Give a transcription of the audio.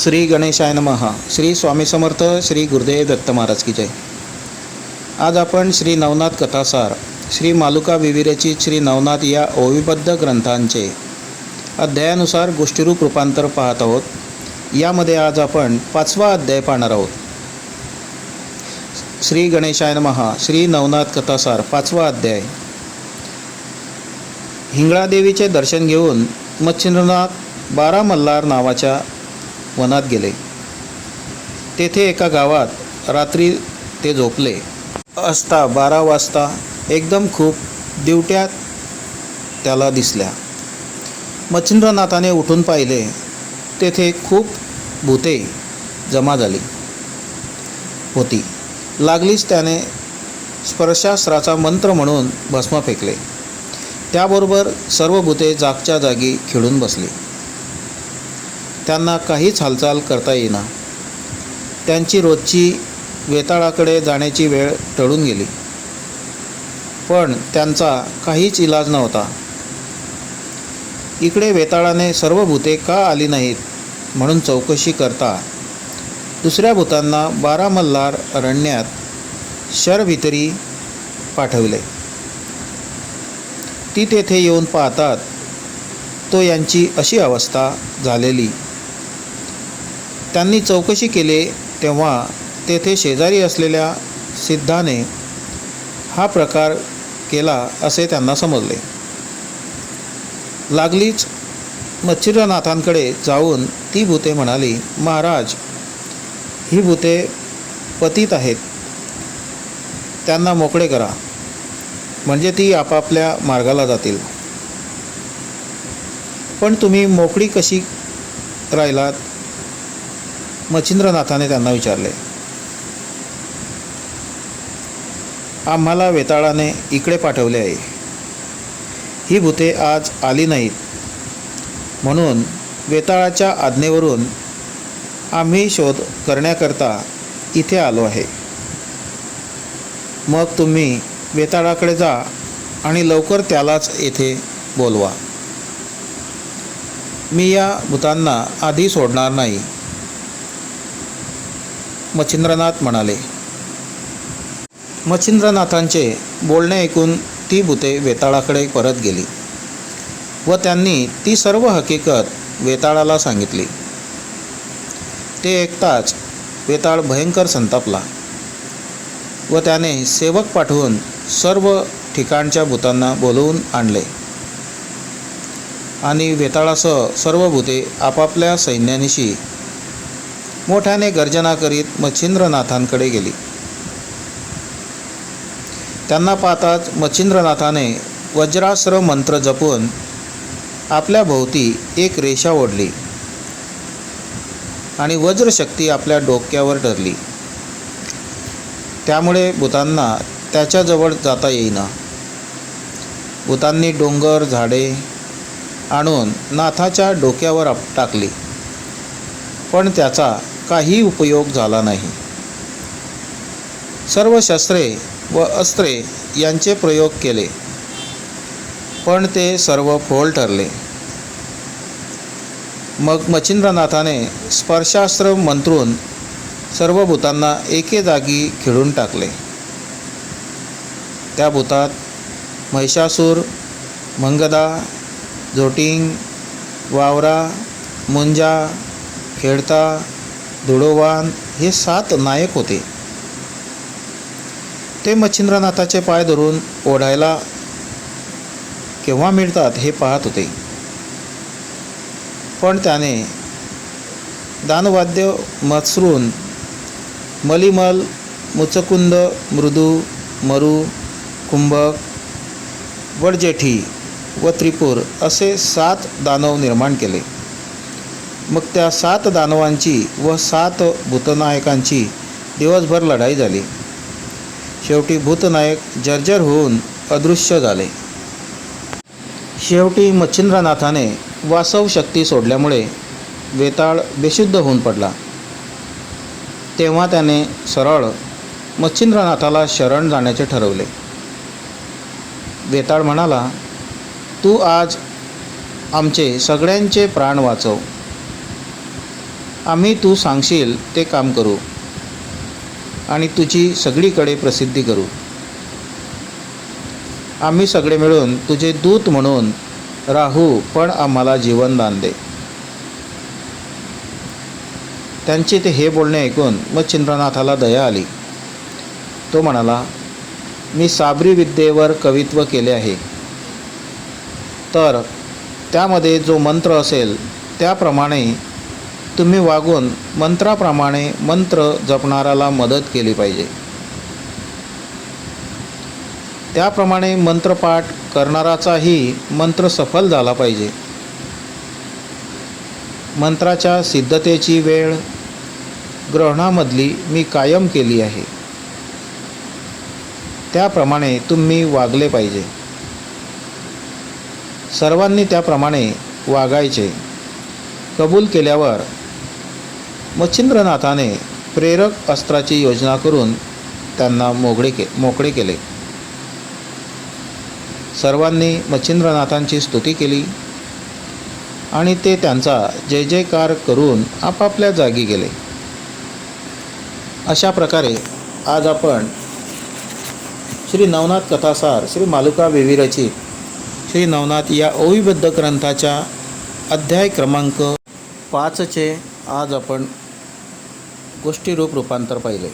श्री गणेशाय महा श्री स्वामी समर्थ श्री गुरुदेव दत्त महाराज की जय. आज आपण श्री नवनाथ कथासार श्री मालुका विविरेची श्री नवनाथ या ओविबद्ध ग्रंथांचे अध्यायानुसार गोष्टीरूप रूपांतर पाहत आहोत. यामध्ये आज आपण पाचवा अध्याय पाहणार आहोत. श्री गणेशाय महा श्री नवनाथ कथासार पाचवा अध्याय. हिंगळादेवीचे दर्शन घेऊन मच्छिंद्रनाथ बारा मल्हार नावाच्या वनात गेले. तेथे एका गावात रात्री ते झोपले. असता बारा वाजता एकदम खूप दिवट्यात त्याला दिसल्या. मच्छिंद्रनाथाने उठून पाहिले. तेथे खूप भूते जमा झाली होती. लागलीच त्याने स्पर्शास्त्राचा मंत्र म्हणून भस्म फेकले. त्याबरोबर सर्व भूते जागच्या जागी खिळून बसली. त्यांना काहीच हालचाल करता येईना. त्यांची रोजची वेताळाकडे जाण्याची वेळ टळून गेली. पण त्यांचा काहीच इलाज नव्हता. इकडे वेताळाने सर्व भूते का आली नाहीत म्हणून चौकशी करता दुसऱ्या भूतांना बारा मल्हार अरण्यात शरभितरी पाठवले. ती तेथे येऊन पाहतात तो यांची अशी अवस्था झालेली. त्यांनी चौकशी केली तेव्हा तेथे शेजारी असलेल्या सिद्धाने हा प्रकार केला असे त्यांना समजले. लागलीच मच्छिंद्रनाथांकडे जाऊन ती भूते म्हणाली महाराज ही भूते पतित आहेत. त्यांना मोकळे करा. म्हणजे ती आपापल्या मार्गाला जातील. पण तुम्ही मोकळी कशी राहिलात? मच्छिंद्रनाथाने त्यांना विचारले आम्हाला वेताळाने इकडे पाठवले आहे. ही भूते आज आली नाहीत. म्हणून वेताळाच्या आज्ञेवरून आम्ही शोध करण्याकरता इथे आलो आहे. मग तुम्ही वेताळाकडे जा आणि लवकर त्यालाच येथे बोलवा. मी या भूतांना आधी सोडणार नाही. मच्छिंद्रनाथ म्हणाले. मच्छिंद्रनाथांचे बोलणे ऐकून ती भूते वेताळाकडे परत गेली व त्यांनी ती सर्व हकीकत वेताळाला सांगितली. ते ऐकताच वेताळ भयंकर संतापला व त्याने सेवक पाठवून सर्व ठिकाणच्या भूतांना बोलवून आणले. आणि वेताळासह सर्व भूते आपापल्या सैन्यानिशी मोठ्याने गर्जना करीत मच्छिंद्रनाथांकडे गेली. त्यांना पाहताच मच्छिंद्रनाथाने वज्रास्त्र मंत्र जपून आपल्या भोवती एक रेषा ओढली आणि वज्रशक्ती आपल्या डोक्यावर ठरली. त्यामुळे भूतांना त्याच्याजवळ जाता येईना. भूतांनी डोंगर झाडे आणून नाथाच्या डोक्यावर आप टाकली. पण त्याचा काही उपयोग झाला नाही. सर्व शस्त्रे व अस्त्रे यांचे प्रयोग केले. पण ते सर्व फोल ठरले. मग मच्छिंद्रनाथाने स्पर्शास्त्र मंत्रून सर्व भूतांना एके जागी खिळून टाकले. त्या भूतात महिषासूर मंगदा जोटिंग वावरा मुंजा खेडता धुडोवान हे सात नायक होते. ते मच्छिंद्रनाथाचे पाय धरून ओढायला केव्हा मिळतात हे पाहत होते. पण त्याने दानवाद्य मत्सरून मलिमल मुचकुंद मृदू मरू कुंभक वडजेठी व त्रिपूर असे सात दानव निर्माण केले. मग त्या सात दानवांची व सात भूतनायकांची दिवसभर लढाई झाली. शेवटी भूतनायक जर्जर होऊन अदृश्य झाले. शेवटी मच्छिंद्रनाथाने वासव शक्ती सोडल्यामुळे वेताळ बेशुद्ध होऊन पडला. तेव्हा त्याने सरळ मच्छिंद्रनाथाला शरण जाण्याचे ठरवले. वेताळ म्हणाला तू आज आमचे सगळ्यांचे प्राण वाचव. आम्ही तू सांगशील ते काम करू. आणि तुझी सगळीकडे प्रसिद्धी करू. आम्ही सगळे मिळून तुझे दूत म्हणून राहू पण आम्हाला जीवनदान दे. त्यांचे ते हे बोलणे ऐकून मग चंद्रनाथाला दया आली. तो म्हणाला मी साबरी विद्येवर कवित्व केले आहे. तर त्यामध्ये जो मंत्र असेल त्याप्रमाणे तुम्ही वागून मंत्राप्रमाणे मंत्र जपणाऱ्याला मदत केली पाहिजे. त्याप्रमाणे मंत्रपाठ करणाराचाही मंत्र सफल झाला पाहिजे. मंत्राच्या सिद्धतेची वेळ ग्रहणामधली मी कायम केली आहे. त्याप्रमाणे तुम्ही वागले पाहिजे. सर्वांनी त्याप्रमाणे वागायचे. कबूल केल्यावर मच्छिंद्रनाथाने प्रेरक अस्त्राची योजना करून त्यांना मोगळे के मोकळे केले. सर्वांनी मच्छिंद्रनाथांची स्तुती केली आणि ते त्यांचा जय जयकार करून आपापल्या जागी गेले. अशा प्रकारे आज आपण श्री नवनाथ कथासार श्री मालुका विविरचित श्री नवनाथ या ओविबद्ध ग्रंथाच्या अध्याय क्रमांक पाचचे आज आपण गोष्टीरूप रूपांतर पाहिले